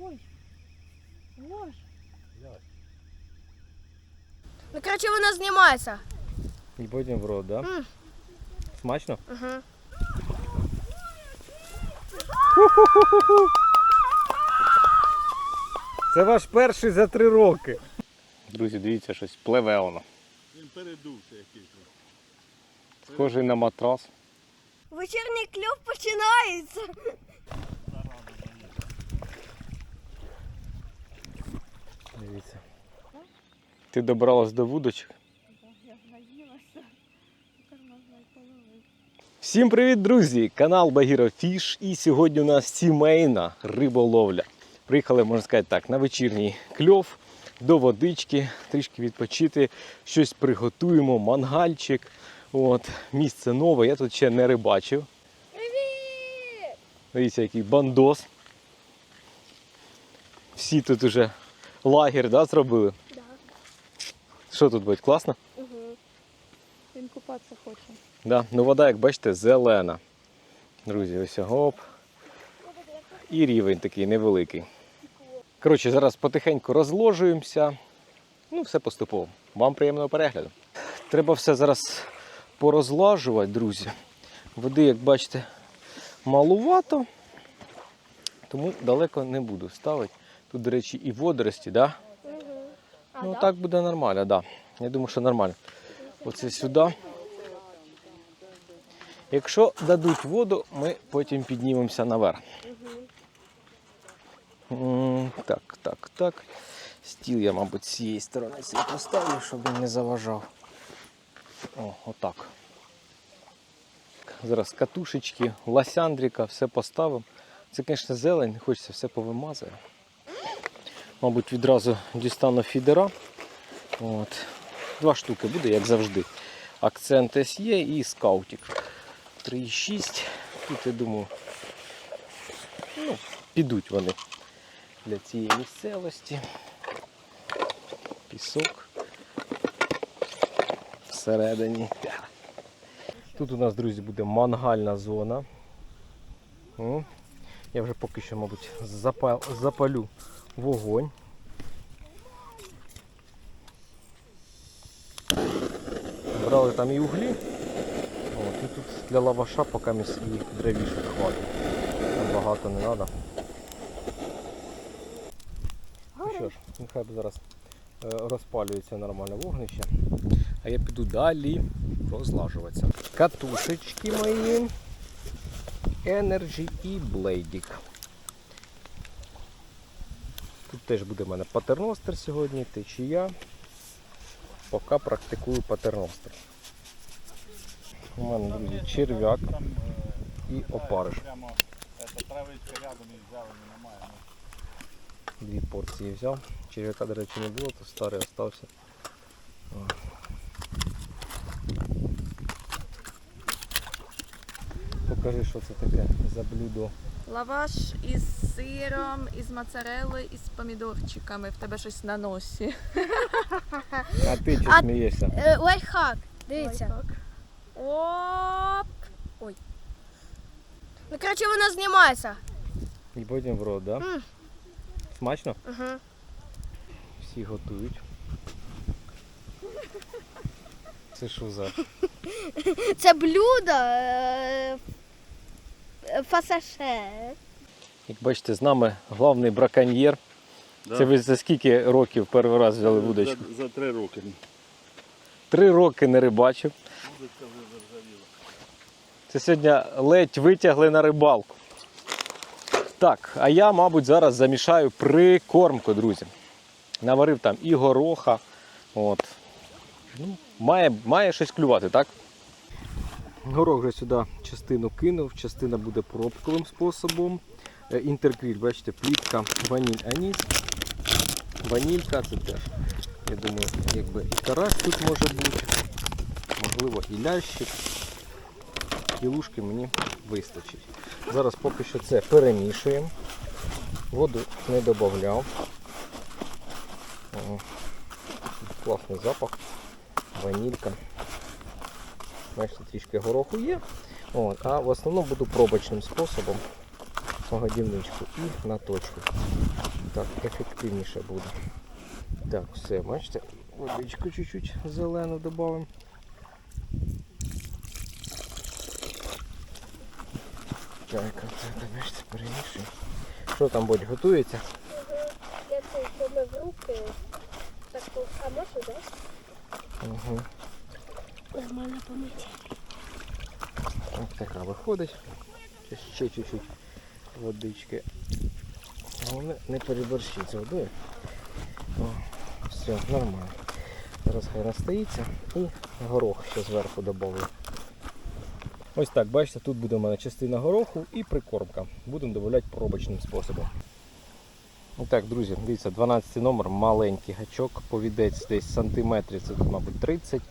Ой. Ой. Ну, коротше, вона знімається. І потім в рот, да? М. Смачно? Угу. Це ваш перший за три роки. Друзі, дивіться, щось пливе воно. Він передувся якийсь. Схожий на матрас. Вечірній кльов починається. Дивіться. Ти добралась до вудочок. Всім привіт, друзі! Канал Багіро Фіш. І сьогодні у нас сімейна риболовля. Приїхали, можна сказати так, на вечірній кльов до водички, трішки відпочити, щось приготуємо, мангальчик. От, місце нове, я тут ще не рибачив. Привіт! Дивіться, який бандос. Всі тут уже лагерь да, зробили. Да. Що тут буде? Класно? Угу. Він купатися хоче. Да. Ну вода, як бачите, зелена. Друзі, ось гоп. І рівень такий невеликий. Коротше, зараз потихеньку розложуємося. Ну, все поступово. Вам приємного перегляду. Треба все зараз порозлажувати, друзі. Води, як бачите, малувато, тому далеко не буду ставити. Тут, до речі, і водорості, да? А, ну да? так буде нормально, так. Да. Я думаю, що нормально. Оце сюди. Якщо дадуть воду, ми потім піднімемося наверх. Так, так, так. Стіл я, мабуть, з цієї сторони цей поставлю, щоб він не заважав. О, отак. Зараз катушечки, ласяндрика, все поставимо. Це, звісно, зелень, хочеться все повимазати. Мабуть, відразу дістану фідера. От. Два штуки буде, як завжди. Акцент SE і скаутик. 3,6. Тут, я думаю, ну, підуть вони для цієї місцевості. Пісок всередині. Тут у нас, друзі, буде мангальна зона. Я вже поки що, мабуть, запалю вогонь. Брали там і углі. От, і тут для лаваша поки ми їх дровішок хватить. Там багато не треба. Ну що ж, нехай зараз е, розпалюється нормально вогнище. А я піду далі розлажуватися. Катушечки мої. Energy і Blading. Тут теж буде в мене патерностер сьогодні, течія. Поки практикую патерностер. У мене, друзі, черв'як і опариш. Дві порції взяв. Черв'яка, до речі, не було, то старий остався. Покажи, що це таке за блюдо. Лаваш із сиром, із моцарелли, із помідорчиками. В тебе щось на носі. А ти чи А- смієшся? Е, лайфхак. Дивіться. Оп. Ой. Ну, коротше, вона знімається. І потім в рот, да? М. Смачно? Угу. Всі готують. Це що за? Це блюдо. Е, фасаше. Як бачите, з нами головний браконьєр. Да. Це ви за скільки років перший раз взяли вудочку? За, за три роки. Три роки не рибачив. Вудочка вже заржавіла. Це сьогодні ледь витягли на рибалку. Так, а я, мабуть, зараз замішаю прикормку, друзі. Наварив там і гороха. От. Ну, має, має щось клювати, так? Горох вже сюди частину кинув, частина буде пробковим способом. Е, Інтеркріль, бачите, плітка, ваніль аніс. Ванілька це теж. Я думаю, якби і карась тут може бути. Можливо, і лящик кілушки мені вистачить. Зараз поки що це перемішуємо. Воду не додавав. Класний запах, ванілька. Бачите, трішки гороху є. От, а в основному буду пробочним способом годівничку і на точку. Так, ефективніше буде. Так, все, бачите, водичку чуть-чуть зелену додамо. Так, оце, бачите, перемішуємо. Що там будь готується? Я це помив руки. Так, а можу, так? Угу. Нормально помити. Ось така виходить. Ще- чуть-чуть водички. Головне не переборщити з водою. О, все, нормально. Зараз хай настоїться і горох ще зверху додаю. Ось так, бачите, тут буде у мене частина гороху і прикормка. Будемо додавати пробочним способом. І так, друзі, дивіться, 12 номер, маленький гачок, повідець десь сантиметрів, це тут, мабуть, 30.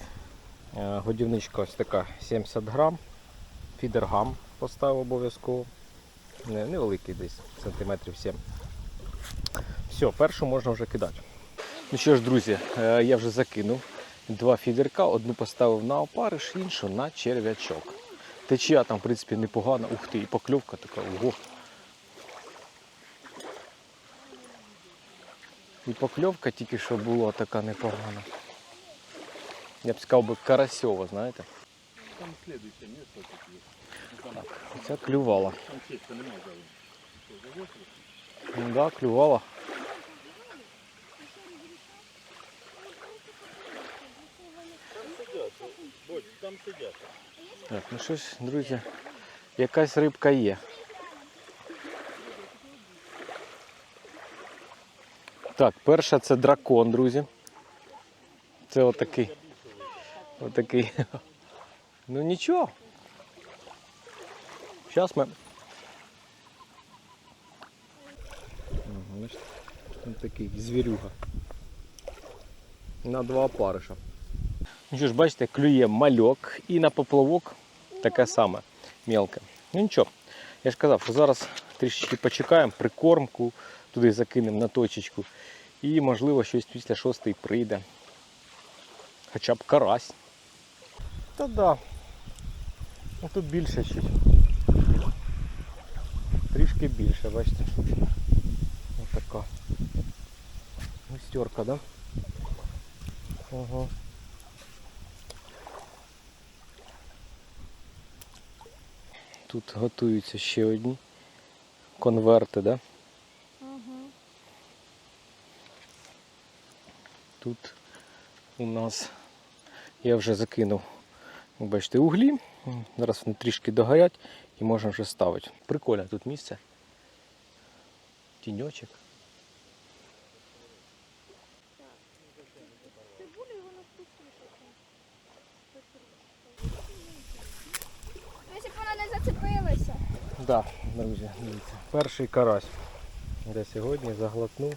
Е, Годівничка ось така 70 грам. Фідергам поставив обов'язково. Не, невеликий десь, сантиметрів 7. Все, першу можна вже кидати. Ну що ж, друзі, е, я вже закинув два фідерка, одну поставив на опариш, іншу на черв'ячок. Течія там, в принципі, непогана. Ух ти, і покльовка така, ого. І покльовка тільки що була така непогана. Я б сказав би карасьова, знаєте. Там слідуюче місце тут є. Ну, там, Ця клювала. там чисто нема зелені. Що, завозили? Ну да, клювала. Там сидять, Бодь, там сидять. Так, ну щось, друзі, якась рибка є. Так, перша це дракон, друзі. Це отакий. Отакий. Ну нічого. Зараз ми. Ось такий звірюга. На два опариша. Ну що ж, бачите, клює мальок і на поплавок таке саме мелке. Ну нічого, я ж казав, що зараз трішечки почекаємо, прикормку, туди закинемо на точечку. І можливо щось після шостої прийде. Хоча б карась. Та да. Ну, тут більше чуть. Трішки більше, бачите. Ось така. Густерка, да? Ага. Тут готуються ще одні конверти, да? Тут у нас я вже закинув, бачите, углі. Зараз вони трішки догорять і можна вже ставити. Прикольне тут місце. Тіньочок. Б вона не зацепилася. Да, друзі, дивіться. Перший карась. Де сьогодні заглотнув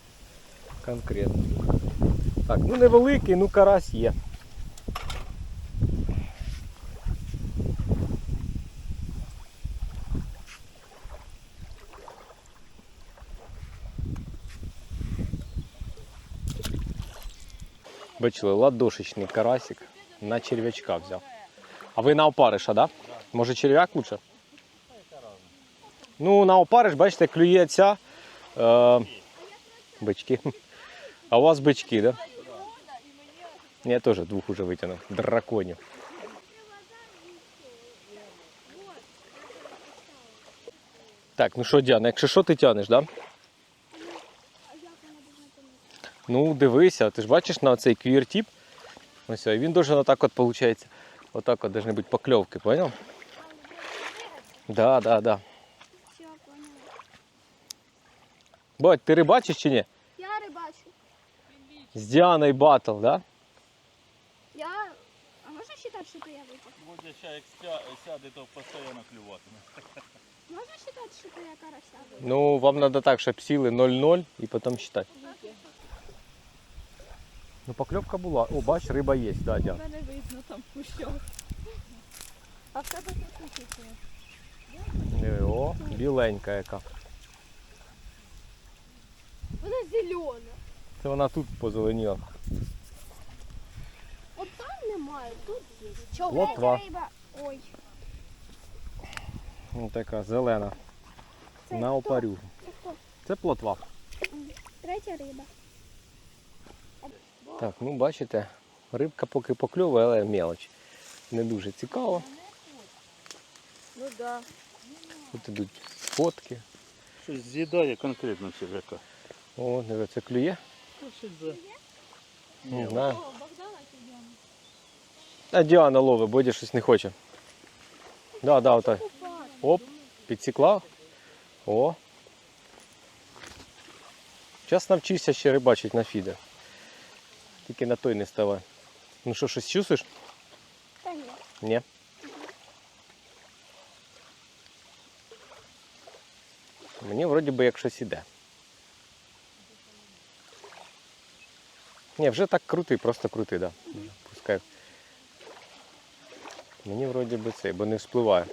конкретно. Так, ну невеликий, ну карась є. Бачили, ладошечний карасик на черв'ячка взяв. А ви на опариша, да? Може черв'як лучше? Ну, на опариш, бачите, клює ця е, бички. А у вас бички, да? Я теж двох уже витягнув. Драконів. Так, ну що, Діана, якщо що ти тянеш, да? Ну, дивися, ти ж бачиш на цей квір-тіп. Ось, і він дуже отак от виходить. Отак от должны бути покльовки, понял? Да, да, да. Все, поняла. Бать, ти рибачиш чи ні? Я рибачу. З Діаною батл, да? Я... А можна вважати, що то я витяг? Бодя ще як ся- сяде, то постійно клюватиме. Можна вважати, що то я карася? Ну, вам треба так, щоб сіли 0-0 і потім считати. Ну, покльовка була. О, бач, риба є, да, Діана. Мене видно там кущок. А в тебе тут кущик. Е, О, біленька яка. Вона зелена. Це вона тут позеленіла. От там немає, тут є. Чого? Плотва. риба? Ой. Ну, така зелена. Це на хто? опарюгу. Це хто? Це плотва. Третя риба. Так, ну бачите, рибка поки покльовує, але мелоч. Не дуже цікаво. Ну да. Тут ідуть фотки. Щось з'їдає конкретно черв'яка. О, диви, це клює. Не знаю. А Діана ловить, Бодя щось не хоче. Да, да, отак. Оп, підсікла. О. Зараз навчишся ще рибачити на фідер. Тільки на той не ставай. Ну що, щось чувствуєш? Та ні. Ні. Мені вроді би як щось іде. Ні, вже так крутий, просто крутий, да. Пускай. Мені вроді би цей, бо не вспливає.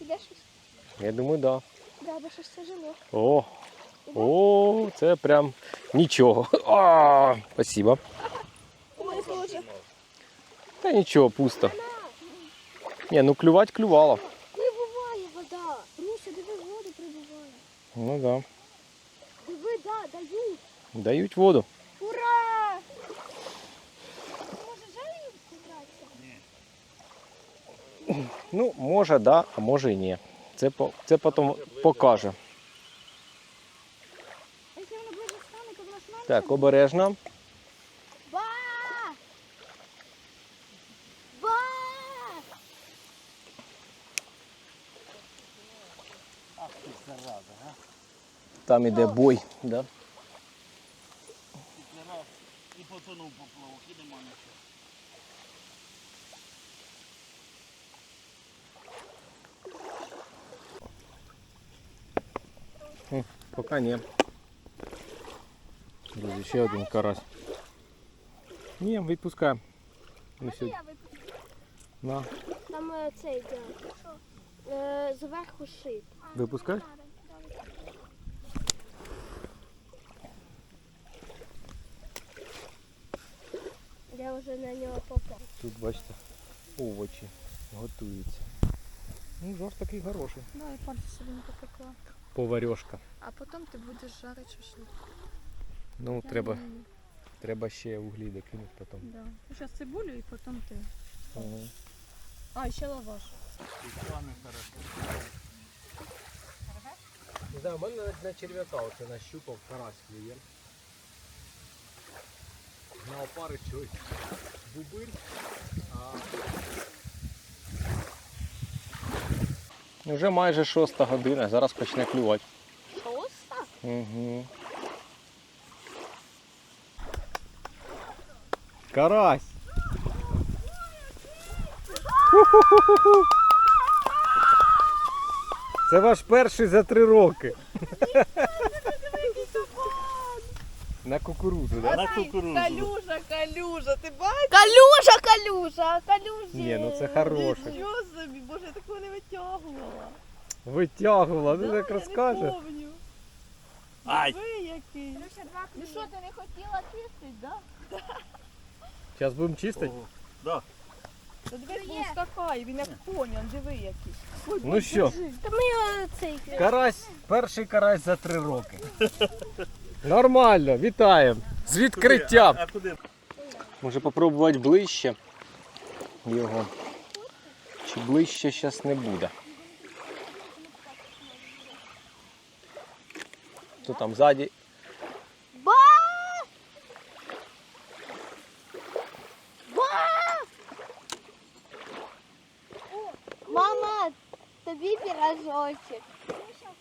Іде щось? Я думаю, да. Да, бо щось тяжело. О, о, це прям нічого. А, спасибо. Та нічого, пусто. Ні, ну клювать клювало. Прибуває вода. Руся, диви, воду прибуває. Ну да. Диви, да, дають. Дають воду. Ура! Може, жалію побратися? Ну, може, да, а може і ні. Це, це потім покаже. А якщо воно ближче стане, то воно ж менше Так, обережно. Ба! Ба! Там іде бой. Да? І потонув поплавок, і нема нічого. Поки ні. Друзі, ще один карась. Ні, відпускаємо. Ми сьогодні. Я випустила. На. Там е, цей де. Е, зверху шип. Випускаєш? Я вже на нього попав. Тут бачите, овочі готуються. Ну, жарт такий хороший. Ну і пальці собі не попекла. Поварьошка. А потім ти будеш жарити шашлик. Ну, Я треба, не треба ще углі докинути потім. Да. Ну, зараз цибулю і потім ти. Ага. А, ще лаваш. І плани хорошо. Не знаю, у мене навіть на черв'яка оце нащупав карась клює. На опари щось бубир. А... Вже майже шоста година, зараз почне клювати. Шоста? Угу. Карась! Це ваш перший за три роки. На кукурузу. Да? На кукурузу. Калюжа, калюжа, ти бачиш? Калюжа, калюжа, калюжі. Ні, ну це хороше. Нічого собі, боже, я такого не витягувала. Витягувала, ну Да, так я не помню. Ай! Ви який. Ну що, ти не хотіла чистити, да? Зараз будемо чистити. Ого. Да. Та дивись, він скакає, він як коня, диви який. Ой, Ну що? Та ми е, цей. Карась, перший карась за три роки. Нормально, вітаємо. З відкриттям. А куди? Може попробувати ближче його. Чи ближче зараз не буде. Хто там ззаді? Ба! Ба! Мама, тобі пірожочок.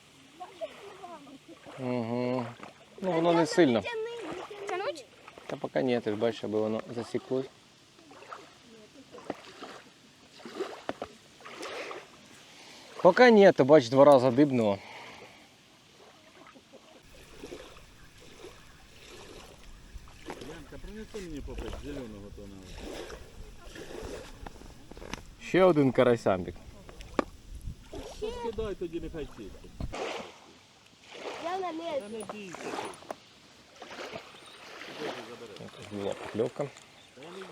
Угу. Ну воно не сильно. Тянуть? Та поки ні, ти ж бачиш, аби воно засіклось. Поки ні, то бач, два рази дибнуло. Принеси мені попити зеленого тоного. Ще один карасямбік. Скидай тоді, нехай чистить. Я на Та лес. не бійся. ти. Куди ти забереш? Була покльовка. Та я не їм.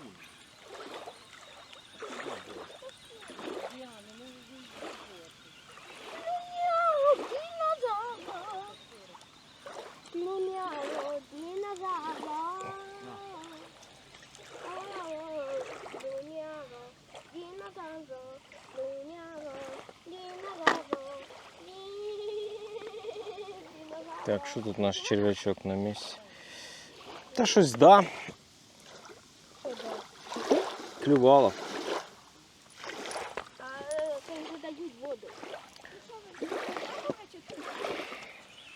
Так, що тут наш черв'ячок на місці? Та щось да, клювало.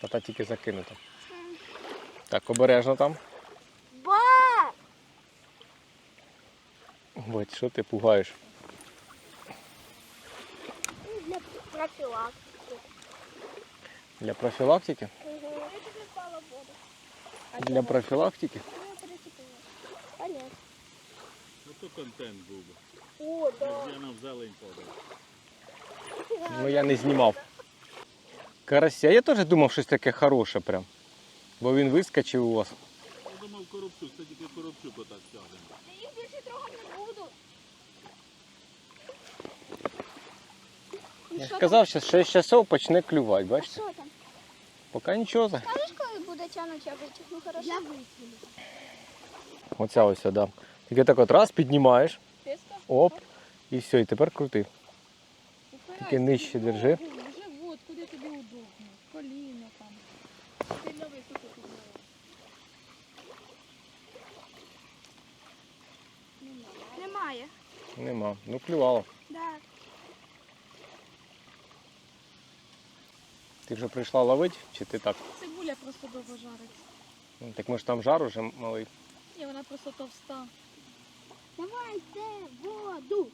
Та та тільки закинута. Так, обережно там. Ба! Бать, що ти пугаєш? Для профілактики. Для профілактики? Для профілактики? Понятно. Ну то контент був би. О, да. Я нам зелень подав. Ну я не знімав. Карася, я теж думав щось таке хороше прям. Бо він вискочив у вас. Я думав коробчук, це тільки коробчук отак тягне. Я їх більше ж казав, що 6 часов почне клювати, бачите? Що там? Поки нічого. Скажеш, коли буде тянуть чабичок? Ну хорошо. Я висвілю. Оця ось, да. Тільки так от раз піднімаєш, оп, і все, і тепер крути. Тільки нижче держи. Живот, куди тобі удобно. Коліно там. Сильно високо підняла. Немає. Нема. Ну клювало. Да. Ти вже прийшла ловити, чи ти так? Цибуля просто довго жариться. Ну, Так ми ж там жар уже малий. Ні, вона просто товста. Давайте воду.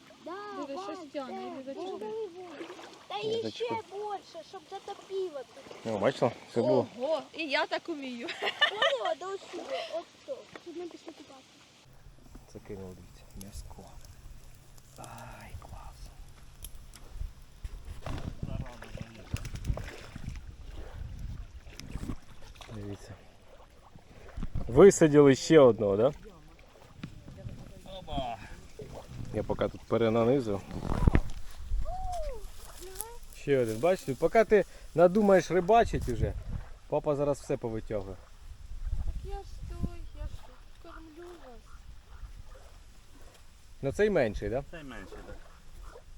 Диви, щось тягне, іди зачепи. Та і ще більше, щоб затопило тут. Ну, бачила, це було. Ого, і я так умію. Поняла, до сюди. От. Щоб ми пішли купати. Закинув, дивіться, м'яско. Ай, клас. Дивіться. Висадили ще одного, так? Да? Я поки тут перенанизив. Ще один, бачите, поки ти надумаєш рибачить уже, папа зараз все повитягує. Я ж той, я ж кормлю вас. Ну цей менший, так? Це менше, так.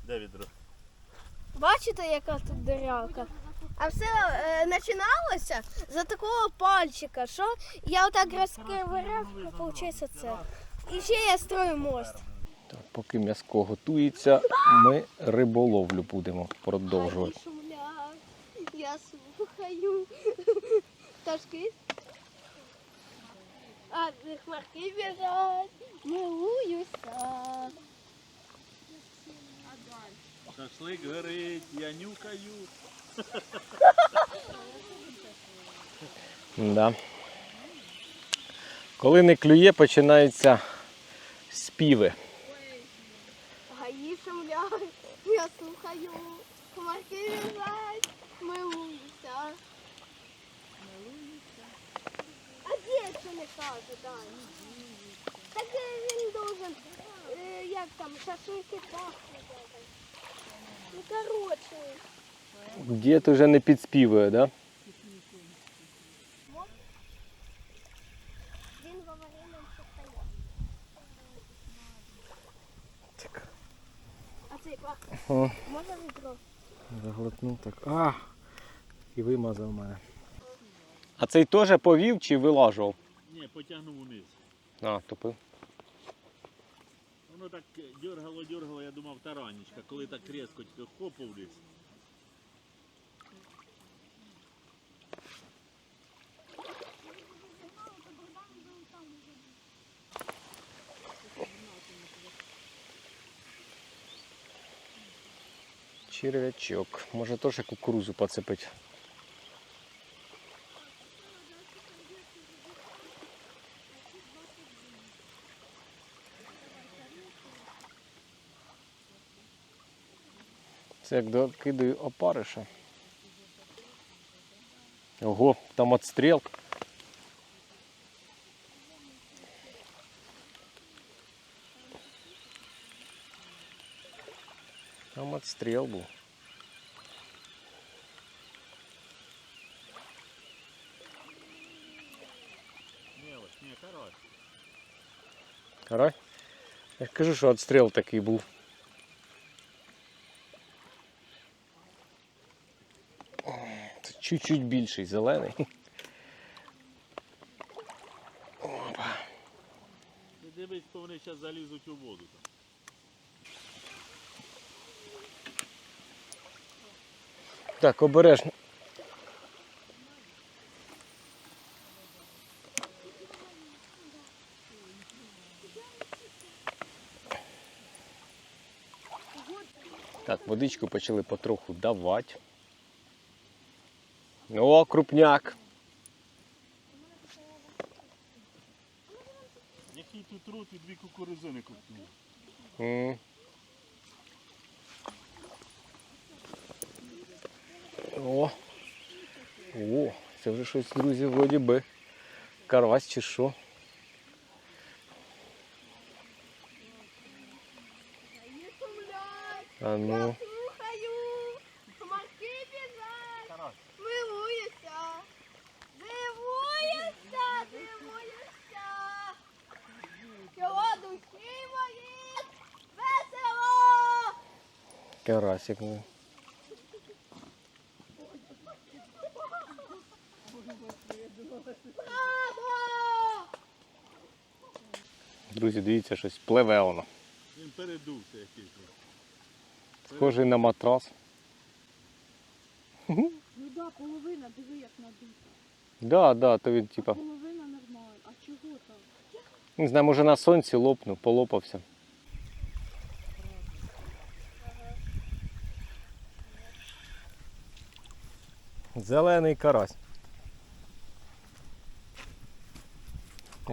Де відро? Бачите, яка тут дирявка? А все е, починалося за такого пальчика, що я отак розкривав, виходить це. І ще я строю мост. Так, поки м'яско готується, ми риболовлю будемо продовжувати. Я слухаю. Пташки. А не хмарки біжать, милуюся. Шашлик горить, я нюкаю. Да. Коли не клює, починаються співи. Гаї шумлять, я слухаю. Хмарки біжать, милуюся. А де це не каже, Дай? Так е, він должен, е, як там, шашлики пахнуть. Ну, коротше. Дід уже не підспівує, да? Так. А цей пах. О. Можна відро? Заглотнув так. А! І вимазав мене. А цей теж повів чи вилажував? Ні, потягнув униз. А, тупив. Воно так дергало, дергало, я думав таранічка, коли так різко хопав вниз. Черв'ячок. Може теж кукурузу поцепить. Це як докидаю опариша. Ого, там отстріл. стріл був. Мелочь, не, карась. Карась? Я кажу, що отстріл такий був. Чуть-чуть більший зелений. опа Дивись, вони зараз залізуть у воду. Так, обережно. Так, водичку почали потроху давати. О, крупняк. Щось, друзі, вроді би. Карась чи що. А ну. слухаю. Морський Друзі, дивіться, щось пливе воно. він передувся якийсь. Схожий на матрас. Ну да, половина, диви, як надута. Да, да, то він типа. Половина нормальна. А чого там? Не знаю, може на сонці лопнув, полопався. Зелений карась.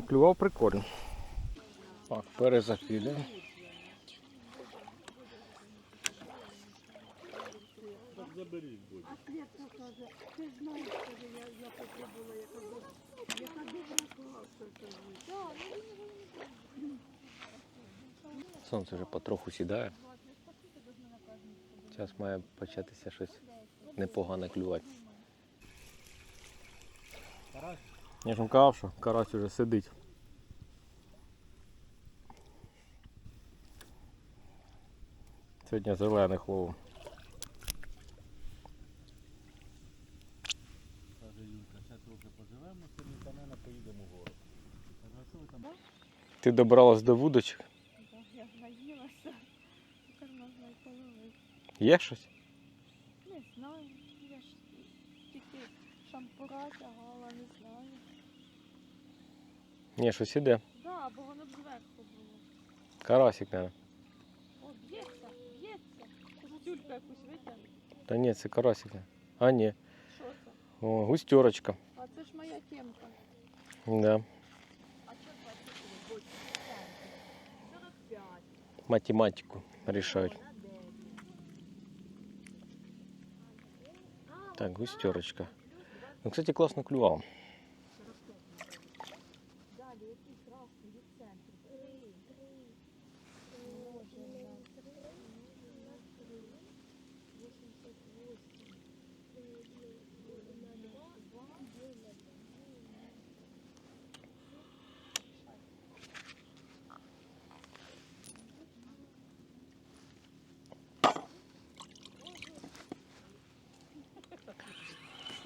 Клював прикольно. Так, перезакидаємо. Так заберіть будь. А Свєтка каже, ти знаєш, каже, я, я попробувала, яка добра, яка. Сонце вже потроху сідає. Зараз має початися щось непогане клювати. Я ж вам казав, що карась уже сидить. Сьогодні зелених ловив. Каже Юлька, ще трохи поживемо, сьогодні та мене поїдемо в город. Каже, а що ви там? Ти добралась до вудочок? Так, Я наїлася. Тепер можна і половити. Є щось? Не знаю. Я ж тільки шампура тягала, не знаю. Ні, щось іде. Да, бо воно б зверху було. Карасик, мабуть. О, б'ється, б'ється. Тюльку якусь витягне. Та ні, це карасик. А ні. Що це? О, густерочка. А це ж моя темка. Да. А що 20 45. Математику рішають. Так, густерочка. Ну, кстати, класно клював.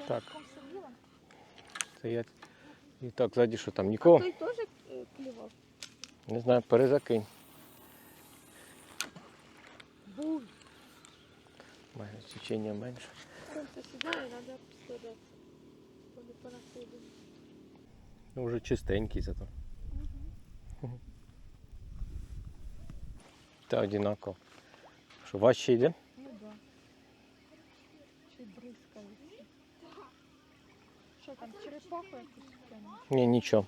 Так. Я. І так, ззаді що там? Нікого? Той теж е, клював? Не знаю, перезакинь. Був. Має течення менше. Сонце сідає, треба. Вони. Ну, вже чистенький зато. Та одинаково. Що, важче йде? Ну да. Чи бризкається. Що там, черепаху якусь? Ні, нічого.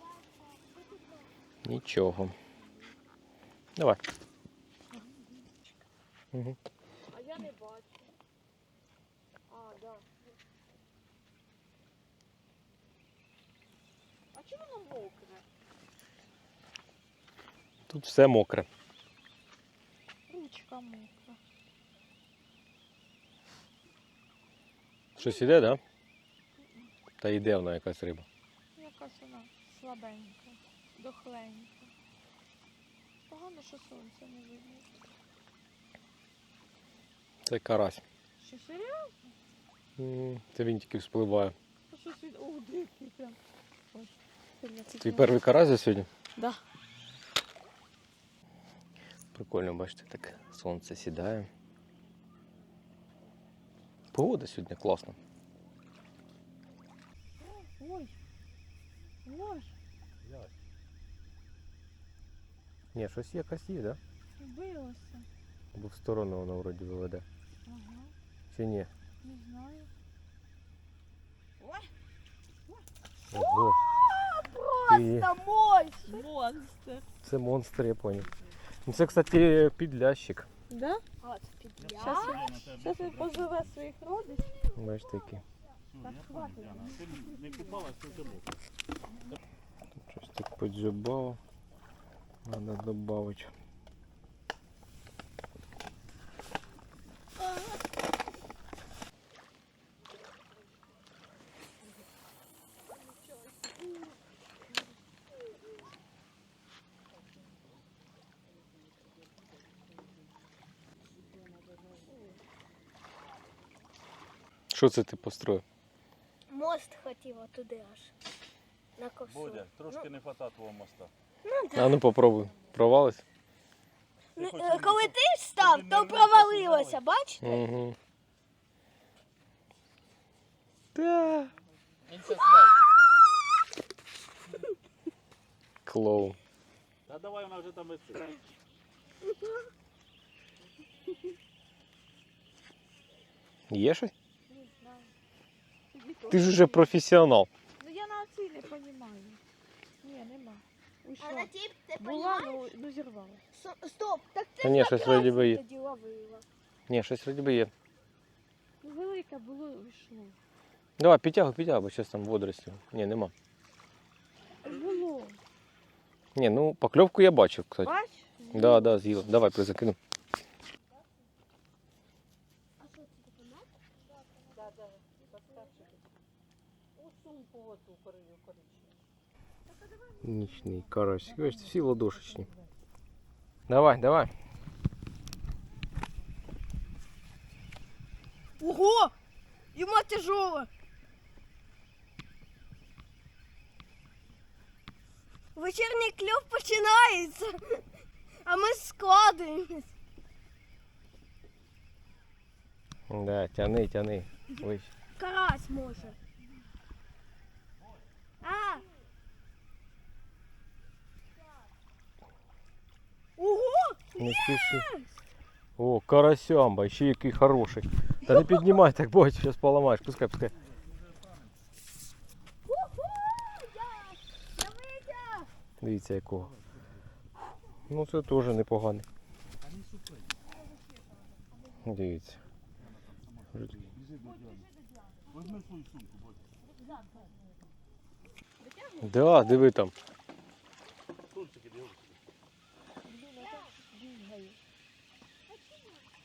Нічого. Давай. Угу. А я не бачу. А, да. А чому воно мокре? Тут все мокре. Ручка мокра. Щось іде, так? Да? Та йде вона якась риба. Якась вона слабенька, дохленька. Погано, що сонця не видно. Це карась. Що серйозно? М, Це він тільки вспливає. Щось від... О, дикий прям. Ой, сильно Твій перший карась за сьогодні? Да. Прикольно, бачите, так сонце сідає. Погода сьогодні класна. Ой. Ой, Ні, щось якось є, да? вбилося. Бо в сторону воно вроді виведе. Ага, Чи ні? не знаю. Ого. Ти- Та мой! Монстр. Це монстр, я понял. Ну, Це, кстати, підлящик. Да? От, під Щас він, щас він позове своїх родичів. Бачите, який. Ти не купалась, то. Щось так поджибав. Надо добавити. Що це ти построїв? Мост хотів туди аж. На косу. Бодя, трошки не хвата твого моста. А ну попробуй. Провалився? Ну, хоч е, не- Коли ти встав, не то не провалилося, бачите? Угу. Да. Він це. Клоун. Та давай вона вже там висить. Є щось? Не знаю. Тоді Ти ж точно уже є. професіонал. Ну я на цій не розумію. Ні, нема. А на Уйшла. тіп ти Була, понімаєш? ну, ну зірвала. Со- Стоп, так ти Та ні, ж щось якраз вроді би є. тоді ловила. Ні, щось вроді би є. Ну велике було, уйшло. Давай, підтягуй, підтягуй, бо щось там водорості. Ні, нема. Було. Ні, ну покльовку я бачив, кстати. Бач? Да, да, з'їла. Давай, призакину. Нічний карась. Бачите, всі ладошечні. Давай, давай. Ого! Йому тяжело. Вечірній кльов починається, а ми складуємось. Да, тяни, тяни. Ой. Карась може. А! Ого! Не спіши. О, карасямба, ще який хороший. Та не піднімай так, бо зараз поламаєш. Пускай, пускай. Дивіться якого. Ну це теж непоганий. Дивіться. Да, диви там. Тунчики, диви. Бігає.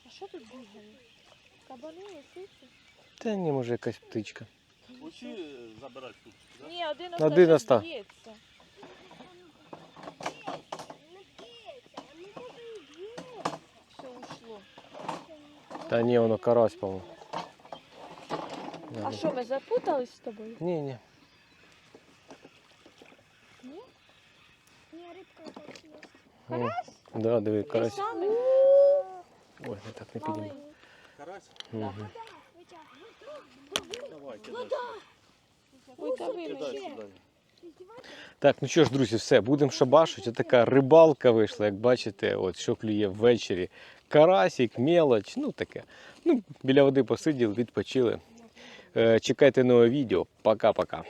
А що тут бігає? Кабани, лисиці? Та ні, може якась птичка. Оці е, забирати тут. Ні, один Один остав. остав. б'ється. Все ушло. Та ні, воно карась, по-моєму. А що, ми запутались з тобою? Ні, ні. Ні, рибка так є. Карась? Да, диви, карась. Ой, не так не підійму. Карась? Угу. Давай, кидай Ой, та. Кидай сюди. Так, ну що ж, друзі, все, будемо шабашити. Ось така рибалка вийшла, як бачите, от що клює ввечері. Карасик, мелоч, ну таке. Ну, біля води посиділи, відпочили. Е, Чекайте нове відео. Пока-пока.